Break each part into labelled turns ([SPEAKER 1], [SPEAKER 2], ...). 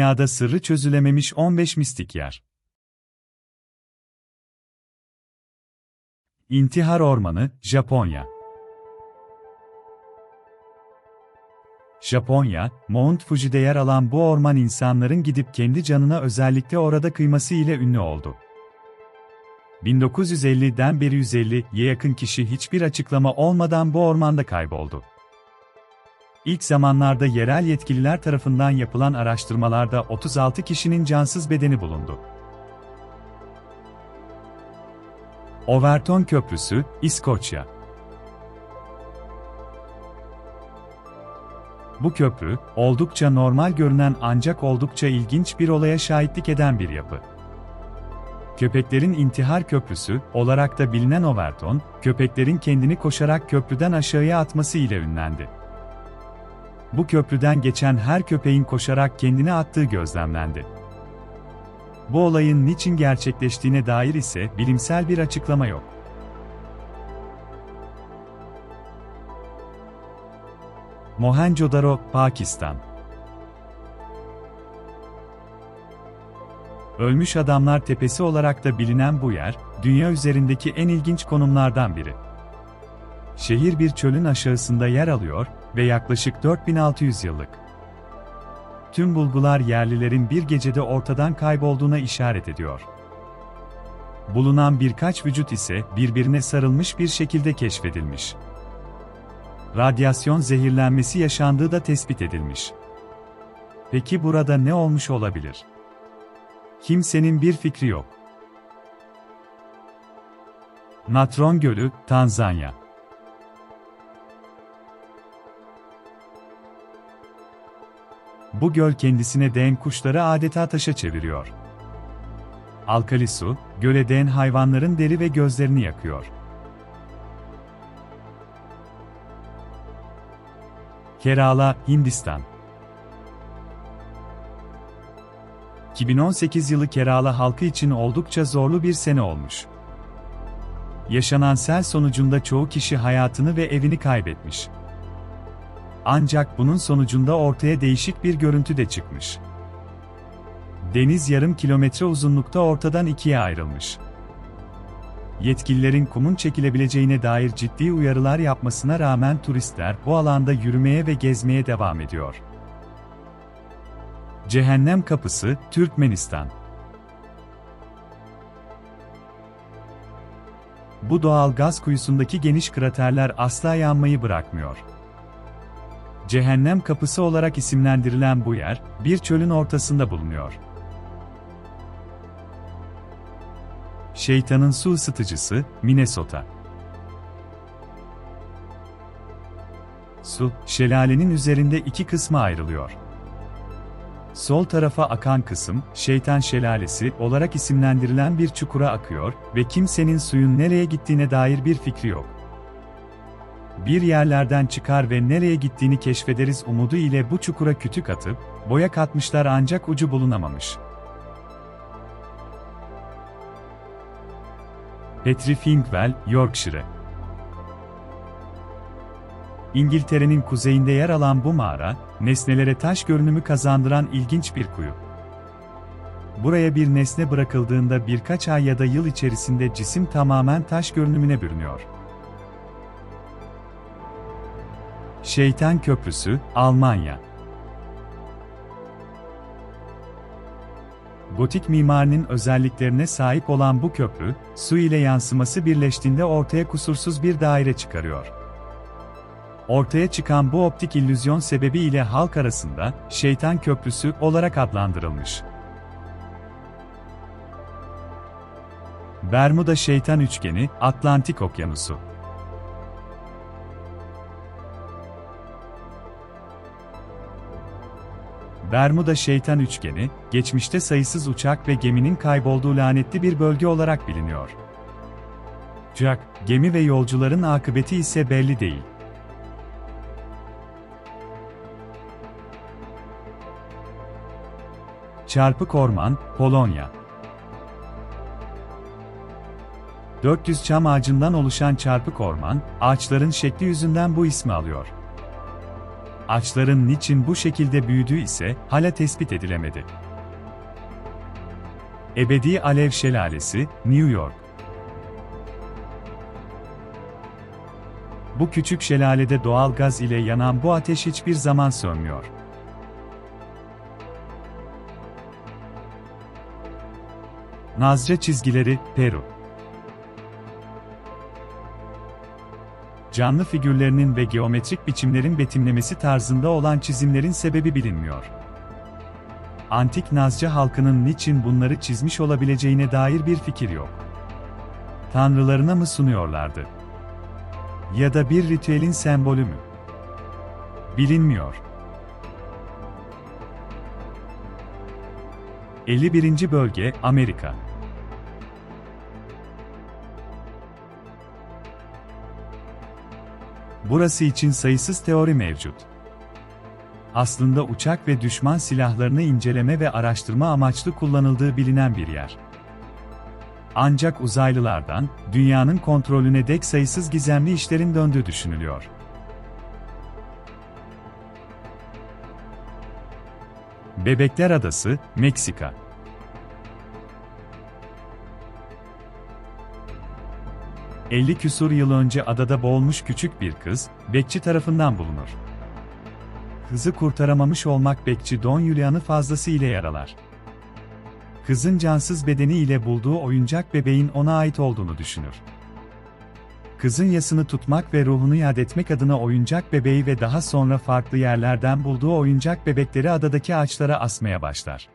[SPEAKER 1] Dünyada sırrı çözülememiş 15 mistik yer. İntihar Ormanı, Japonya. Japonya, Mount Fuji'de yer alan bu orman insanların gidip kendi canına özellikle orada kıyması ile ünlü oldu. 1950'den beri 150'ye yakın kişi hiçbir açıklama olmadan bu ormanda kayboldu. İlk zamanlarda yerel yetkililer tarafından yapılan araştırmalarda 36 kişinin cansız bedeni bulundu. Overton Köprüsü, İskoçya Bu köprü, oldukça normal görünen ancak oldukça ilginç bir olaya şahitlik eden bir yapı. Köpeklerin intihar köprüsü olarak da bilinen Overton, köpeklerin kendini koşarak köprüden aşağıya atması ile ünlendi. Bu köprüden geçen her köpeğin koşarak kendini attığı gözlemlendi. Bu olayın niçin gerçekleştiğine dair ise bilimsel bir açıklama yok. Mohenjo-daro, Pakistan Ölmüş Adamlar Tepesi olarak da bilinen bu yer, dünya üzerindeki en ilginç konumlardan biri. Şehir bir çölün aşağısında yer alıyor ve yaklaşık 4600 yıllık. Tüm bulgular yerlilerin bir gecede ortadan kaybolduğuna işaret ediyor. Bulunan birkaç vücut ise birbirine sarılmış bir şekilde keşfedilmiş. Radyasyon zehirlenmesi yaşandığı da tespit edilmiş. Peki burada ne olmuş olabilir? Kimsenin bir fikri yok. Natron Gölü, Tanzanya Bu göl kendisine değen kuşları adeta taşa çeviriyor. Alkali su, göle değen hayvanların deri ve gözlerini yakıyor. Kerala, Hindistan 2018 yılı Kerala halkı için oldukça zorlu bir sene olmuş. Yaşanan sel sonucunda çoğu kişi hayatını ve evini kaybetmiş. Ancak bunun sonucunda ortaya değişik bir görüntü de çıkmış. Deniz yarım kilometre uzunlukta ortadan ikiye ayrılmış. Yetkililerin kumun çekilebileceğine dair ciddi uyarılar yapmasına rağmen turistler bu alanda yürümeye ve gezmeye devam ediyor. Cehennem Kapısı, Türkmenistan Bu doğal gaz kuyusundaki geniş kraterler asla yanmayı bırakmıyor. Cehennem Kapısı olarak isimlendirilen bu yer, bir çölün ortasında bulunuyor. Şeytanın su ısıtıcısı, Minnesota. Su, şelalenin üzerinde iki kısma ayrılıyor. Sol tarafa akan kısım, Şeytan Şelalesi olarak isimlendirilen bir çukura akıyor ve kimsenin suyun nereye gittiğine dair bir fikri yok. Bir yerlerden çıkar ve nereye gittiğini keşfederiz umudu ile bu çukura kütük atıp, boya katmışlar ancak ucu bulunamamış. Petri Finkwell, Yorkshire İngiltere'nin kuzeyinde yer alan bu mağara, nesnelere taş görünümü kazandıran ilginç bir kuyu. Buraya bir nesne bırakıldığında birkaç ay ya da yıl içerisinde cisim tamamen taş görünümüne bürünüyor. Şeytan Köprüsü, Almanya Gotik mimarinin özelliklerine sahip olan bu köprü, su ile yansıması birleştiğinde ortaya kusursuz bir daire çıkarıyor. Ortaya çıkan bu optik illüzyon sebebiyle halk arasında Şeytan Köprüsü olarak adlandırılmış. Bermuda Şeytan Üçgeni, Atlantik Okyanusu Bermuda Şeytan Üçgeni, geçmişte sayısız uçak ve geminin kaybolduğu lanetli bir bölge olarak biliniyor. Jack, gemi ve yolcuların akıbeti ise belli değil. Çarpık Orman, Polonya 400 çam ağacından oluşan çarpık orman, ağaçların şekli yüzünden bu ismi alıyor. Ağaçların niçin bu şekilde büyüdüğü ise hala tespit edilemedi. Ebedi Alev Şelalesi, New York Bu küçük şelalede doğal gaz ile yanan bu ateş hiçbir zaman sönmüyor. Nazca çizgileri, Peru Canlı figürlerinin ve geometrik biçimlerin betimlemesi tarzında olan çizimlerin sebebi bilinmiyor. Antik Nazca halkının niçin bunları çizmiş olabileceğine dair bir fikir yok. Tanrılarına mı sunuyorlardı? Ya da bir ritüelin sembolü mü? Bilinmiyor. 51. Bölge, Amerika. Burası için sayısız teori mevcut. Aslında uçak ve düşman silahlarını inceleme ve araştırma amaçlı kullanıldığı bilinen bir yer. Ancak uzaylılardan, dünyanın kontrolüne dek sayısız gizemli işlerin döndüğü düşünülüyor. Bebekler Adası, Meksika. ...50 küsur yıl önce adada boğulmuş küçük bir kız, bekçi tarafından bulunur. Kızı kurtaramamış olmak bekçi Don Julian'ı fazlasıyla yaralar. Kızın cansız bedeni ile bulduğu oyuncak bebeğin ona ait olduğunu düşünür. Kızın yasını tutmak ve ruhunu yad etmek adına oyuncak bebeği ve daha sonra farklı yerlerden bulduğu oyuncak bebekleri adadaki ağaçlara asmaya başlar.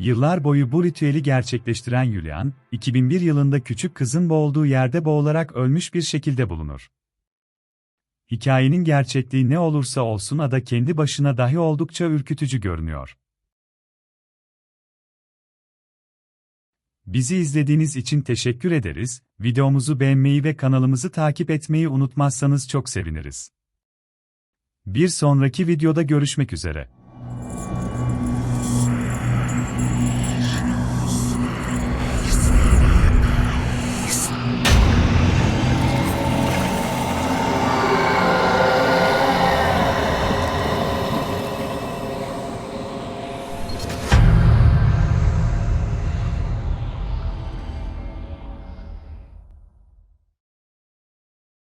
[SPEAKER 1] Yıllar boyu bu ritüeli gerçekleştiren Julian, 2001 yılında küçük kızın boğulduğu yerde boğularak ölmüş bir şekilde bulunur. Hikayenin gerçekliği ne olursa olsun ada kendi başına dahi oldukça ürkütücü görünüyor. Bizi izlediğiniz için teşekkür ederiz. Videomuzu beğenmeyi ve kanalımızı takip etmeyi unutmazsanız çok seviniriz. Bir sonraki videoda görüşmek üzere.